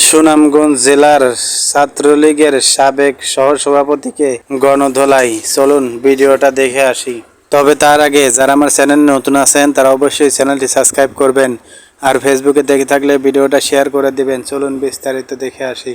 সুনামগঞ্জ জেলার ছাত্রলীগের সাবেক সহসভাপতিকে গণধোলাই। চলুন ভিডিওটা দেখে আসি। তবে তার আগে যারা আমার চ্যানেল নতুন আছেন, তারা অবশ্যই চ্যানেলটি সাবস্ক্রাইব করবেন। আর ফেসবুকে দেখে থাকলে ভিডিওটা শেয়ার করে দিবেন। চলুন বিস্তারিত দেখে আসি।